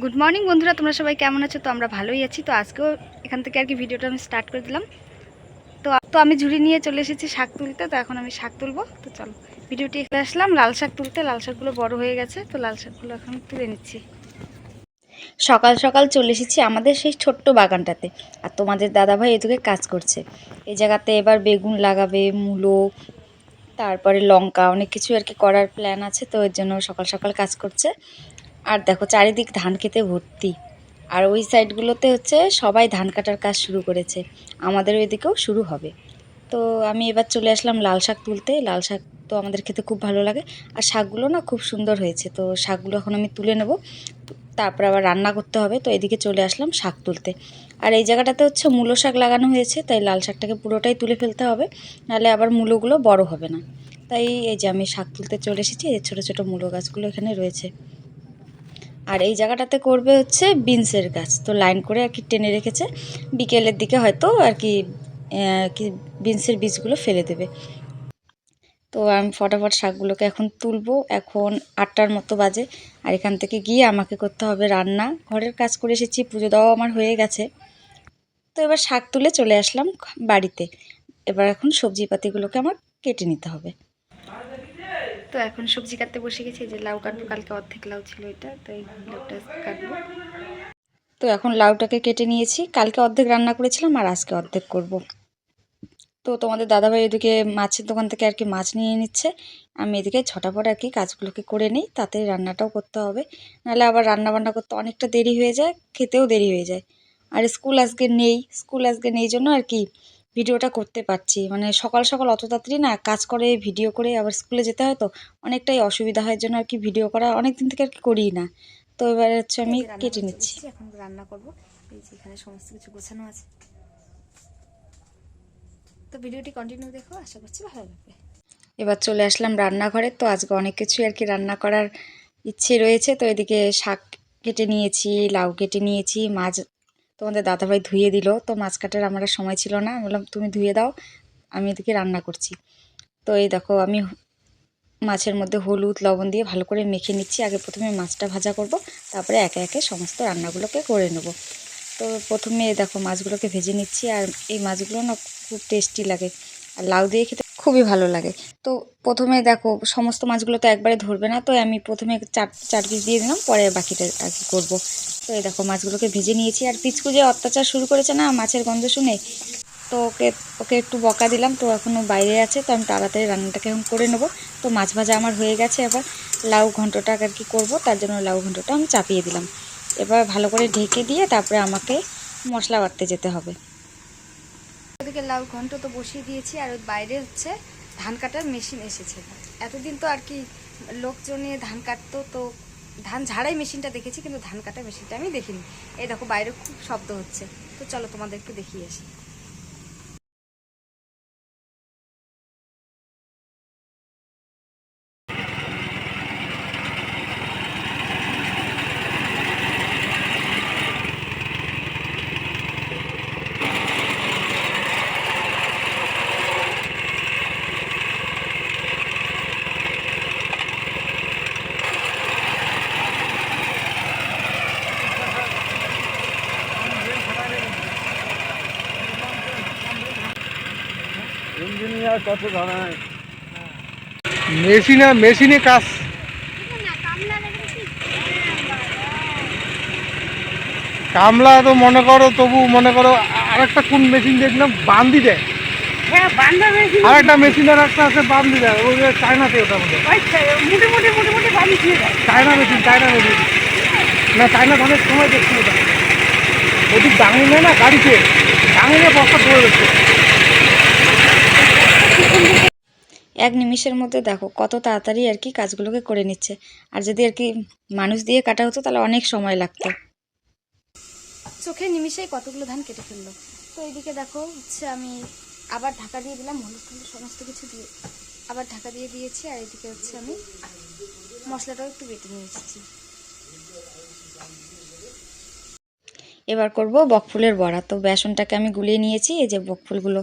Good morning বন্ধুরা, তোমরা সবাই কেমন আছো? তো আমরা ভালোই আছি। তো আজকেও এখান থেকে আর কি ভিডিওটা আমি স্টার্ট করে দিলাম। তো তো আমি ঝুড়ি নিয়ে চলে এসেছি শাক তুলতে। তো এখন আমি শাক তুলবো। তো চলো, ভিডিওটি এখানে আসলাম। লাল শাক তুলতে, লাল শাকগুলো বড় হয়ে গেছে। তো লাল শাকগুলো এখন তুলে নিচ্ছি। সকাল সকাল চলে এসেছি আমাদের সেই ছোট্ট বাগানটাতে। আর তোমাদের দাদাভাই এদিকে কাজ করছে। এই জায়গাতে এবার বেগুন লাগাবে, মূলো, তারপরে লঙ্কা, অনেক কিছু আর কি করার প্ল্যান আছে। তো এর জন্য সকাল সকাল কাজ করছে। আর দেখো চারিদিক ধান খেতে ভর্তি। আর ওই সাইডগুলোতে হচ্ছে সবাই ধান কাটার কাজ শুরু করেছে। আমাদের ওইদিকেও শুরু হবে। তো আমি এবার চলে আসলাম লাল শাক তুলতে। লাল শাক তো আমাদের খেতে খুব ভালো লাগে। আর শাকগুলো না খুব সুন্দর হয়েছে। তো শাকগুলো এখন আমি তুলে নেব। তারপর আবার রান্না করতে হবে। তো এদিকে চলে আসলাম শাক তুলতে। আর এই জায়গাটাতে হচ্ছে মূলো শাক লাগানো হয়েছে। তাই লাল শাকটাকে পুরোটাই তুলে ফেলতে হবে। নাহলে আবার মূলোগুলো বড় হবে না। তাই এই যে আমি শাক তুলতে চলে এসেছি। এই ছোটো ছোটো মূলো গাছগুলো এখানে রয়েছে। আর এই জায়গাটাতে করবে হচ্ছে বিনসের গাছ। তো লাইন করে আর কি টেনে রেখেছে। বিকেলের দিকে হয়তো আর কি কি বিনসের বীজগুলো ফেলে দেবে। তো আমি ফটাফট শাকগুলোকে এখন তুলবো। এখন আটটার মতো বাজে। আর এখান থেকে গিয়ে আমাকে করতে হবে রান্না। ঘরের কাজ করে এসেছি, পুজো দেওয়া আমার হয়ে গেছে। তো এবার শাক তুলে চলে আসলাম বাড়িতে। এবার এখন সবজি পাতিগুলোকে আমার কেটে নিতে হবে। তো এখন সবজি কাটতে বসে গেছি যে লাউ কাটবো, কালকে অর্ধেক লাউ ছিল এটা, তাই লাউটা কাটবো। তো এখন লাউটাকে কেটে নিয়েছি, কালকে অর্ধেক রান্না করেছিলাম আর আজকে অর্ধেক করব। তো তোমাদের দাদাভাই এদিকে মাছের দোকান থেকে আর কি মাছ নিয়ে নিচ্ছে, আমি এদিকে ছটাপট আর কি কাজগুলোকে করে নিই, তাতে রান্নাটাও করতে হবে। নাহলে আবার রান্না বান্না করতে অনেকটা দেরি হয়ে যায়, খেতেও দেরি হয়ে যায়। আর স্কুল আজকে নেই, স্কুল আজকে নেই জন্য আর কি ভিডিওটা করতে পারছি। মানে সকাল সকাল অত তাড়াতাড়ি না কাজ করে ভিডিও করে আবার স্কুলে যেতে হয় তো অনেকটাই অসুবিধা হয়। জন্য আর কি ভিডিও করা অনেক দিন থেকে আর কি করি না। তো এবার হচ্ছে আমি কেটে নিচ্ছি। এখন রান্না করব। এই যে এখানে সমস্ত কিছু গোছানো আছে। তো ভিডিওটি কন্টিনিউ দেখো আশা করছি ভালো লাগবে। এবার চলে আসলাম রান্নাঘরে। তো আজকে অনেক কিছু আর কি রান্না করার ইচ্ছে রয়েছে। তো এদিকে শাক কেটে নিয়েছি লাউ কেটে নিয়েছি মাছ তোমাদের দাদাভাই ধুয়ে দিল, তো মাছ কাটার আমার সময় ছিল না। আমি বললাম, তুমি ধুয়ে দাও, আমি এদিকে রান্না করছি। তো এই দেখো, আমি মাছের মধ্যে হলুদ, লবণ দিয়ে ভালো করে মেখে নিচ্ছি। আগে প্রথমে মাছটা ভাজা করব, তারপরে একে একে সমস্ত রান্নাগুলোকে করে নেব। তো প্রথমে দেখো মাছগুলোকে ভেজে নিচ্ছি, আর এই মাছগুলো না খুব টেস্টি লাগে। আর লাউ দিয়ে খেতে খুবই ভালো লাগে। তো প্রথমে দেখো, সমস্ত মাছগুলো তো একবারে ধরবে না, তো আমি প্রথমে চার চার পিস দিয়ে দিলাম, পরে বাকিটা আর কি করব। তো এই দেখো, মাছগুলোকে ভেজে নিয়েছি। আর পিচকু যে অত্যাচার শুরু করেছে না, মাছের গন্ধ শুনে, তো ওকে ওকে একটু বকা দিলাম, তো এখনও বাইরে আছে, তো আমি তাড়াতাড়ি রান্নাটাকে এখন করে নেব। তো মাছ ভাজা আমার হয়ে গেছে, এবার লাউ ঘন্টটা আর কি করব, তার জন্য লাউ ঘন্টটা আমি চাপিয়ে দিলাম। এবার ভালো করে ঢেকে দিয়ে তারপরে আমাকে মশলা বাটতে যেতে হবে। ওদিকে লাউ ঘন্ট তো বসিয়ে দিয়েছি আর ওই বাইরে হচ্ছে ধান কাটার মেশিন এসেছে। এতদিন তো আর কি লোকজনে ধান কাটতো, তো ধান ঝাড়াই মেশিনটা দেখেছি, কিন্তু ধান কাটার মেশিনটা আমি দেখিনি। এই দেখো বাইরে খুব শব্দ হচ্ছে। তো চলো তোমাদেরকে দেখিয়ে আসি। মেশিনে মেশিনে কাজ। কামলা তো মনে করো তবু মনে করো আরেকটা কোন মেশিন দেখলাম বান্দি দেয়। হ্যাঁ আর একটা মেশিন আর একটা আছে বান্দি দেয় ওই চায়নাতে ওটা মধ্যে চায়না মেশিন চায়না মেশিন। না চায়না অনেক সময় দেখছি ওটা ওদিক ডাঙিনে না গাড়িতে। ডাঙিনে বস্তা পড়ে এক নিমিষের মধ্যে দেখো কত তাড়াতাড়ি আর কি কাজগুলোকে করে নিচ্ছে। আর যদি আর কি মানুষ দিয়ে কাটা হতো তাহলে অনেক সময় লাগতো। চোখের নিমিষেই কতগুলো ধান কেটে ফেলল। তো এইদিকে দেখো হচ্ছে আমি আবার ঢাকা দিয়ে দিলাম হলুদ টলুদ সমস্ত কিছু দিয়ে। আবার ঢাকা দিয়ে দিয়েছি আর এদিকে হচ্ছে আমি মশলাটাও একটু বেটে নিয়ে এসেছি। এবার করব বকফুলের বড়া। তো বেসনটাকে আমি গুলিয়ে নিয়েছি এই যে বকফুলগুলো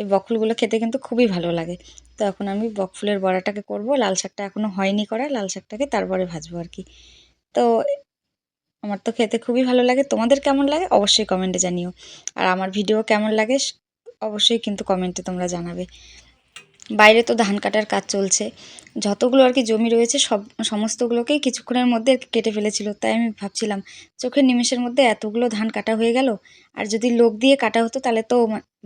এই বকফুলগুলো খেতে কিন্তু খুবই ভালো লাগে। তো এখন আমি বকফুলের বড়াটাকে করব। লাল শাকটা এখনও হয়নি করা লাল শাকটাকে তারপরে ভাজবো আর কি। তো আমার তো খেতে খুবই ভালো লাগে। তোমাদের কেমন লাগে অবশ্যই কমেন্টে জানিও। আর আমার ভিডিও কেমন লাগে অবশ্যই কিন্তু কমেন্টে তোমরা জানাবে। বাইরে তো ধান কাটার কাজ চলছে। যতগুলো আর কি জমি রয়েছে সব, সমস্তগুলোকেই কিছুক্ষণের মধ্যে কেটে ফেলেছিল। তাই আমি ভাবছিলাম, চোখের নিমেষের মধ্যে এতগুলো ধান কাটা হয়ে গেল। আর যদি লোক দিয়ে কাটা হতো তাহলে তো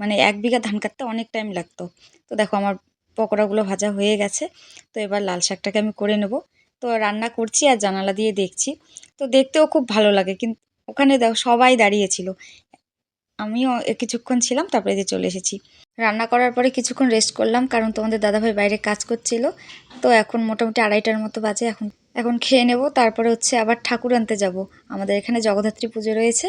মানে এক বিঘা ধান কাটতে অনেক টাইম লাগতো। তো দেখো আমার পকোড়াগুলো ভাজা হয়ে গেছে। তো এবার লাল শাকটাকে আমি করে নেব। তো রান্না করছি আর জানালা দিয়ে দেখছি। তো দেখতেও খুব ভালো লাগে। কিন্তু ওখানে সবাই দাঁড়িয়েছিল। আমিও কিছুক্ষণ ছিলাম, তারপরে যে চলে এসেছি। রান্না করার পরে কিছুক্ষণ রেস্ট করলাম, কারণ তোমাদের দাদাভাই বাইরে কাজ করছিল। তো এখন মোটামুটি আড়াইটার মতো বাজে এখন। এখন খেয়ে নেব, তারপরে হচ্ছে আবার ঠাকুর আনতে যাব। আমাদের এখানে জগদ্ধাত্রী পুজো রয়েছে।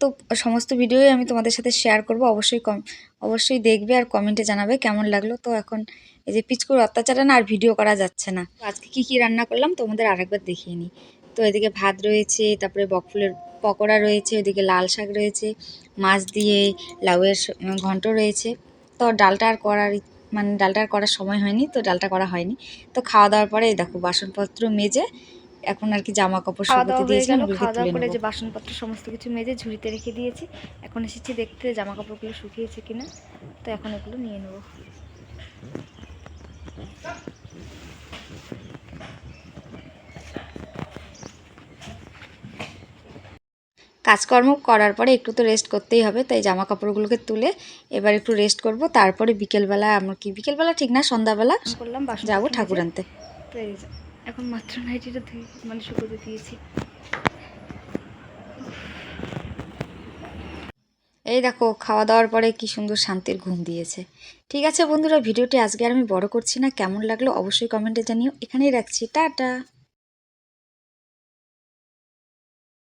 তো সমস্ত ভিডিওই আমি তোমাদের সাথে শেয়ার করব। অবশ্যই কম, অবশ্যই দেখবে আর কমেন্টে জানাবে কেমন লাগল। তো এখন এই যে পিচকুর অত্যাচারে না আর ভিডিও করা যাচ্ছে না। আজকে কি কি রান্না করলাম তোমাদের আরেকবার দেখিয়ে নিই। তো এদিকে ভাত রয়েছে, তারপরে বকফুলের পকোড়া রয়েছে, ওদিকে লাল শাক রয়েছে, মাছ দিয়ে লাউয়ের ঘন্ট রয়েছে। তো ডালটা আর করার মানে ডালটা আর করার সময় হয়নি, তো ডালটা করা হয়নি। তো খাওয়া দাওয়ার পরে দেখো বাসনপত্র মেজে এখন আর কি জামা কাপড় গেল ওগুলোকে খাওয়া দাওয়া করে যে বাসনপত্র সমস্ত কিছু মেজে ঝুড়িতে রেখে দিয়েছি। এখন এসেছি দেখতে জামা কাপড়গুলো শুকিয়েছে কিনা। তো এখন এগুলো নিয়ে নেব। কাজকর্ম করার পরে একটু তো রেস্ট করতেই হবে তাই জামা কাপড়গুলোকে তুলে এবার একটু রেস্ট করব। তারপরে বিকেলবেলা আমার কি বিকেলবেলা ঠিক না সন্ধ্যাবেলা? করলাম যাব ঠাকুর আনতে। এখন মাত্র নাইটিটা ধুয়ে মানে শুকোতে দিয়েছি। এই দেখো, খাওয়া দাওয়ার পরে কি সুন্দর শান্তির ঘুম দিয়েছে। ঠিক আছে বন্ধুরা, ভিডিওটি আজকে আর আমি বড় করছি না। কেমন লাগল অবশ্যই কমেন্টে জানিও। এখানেই রাখছি। টাটা!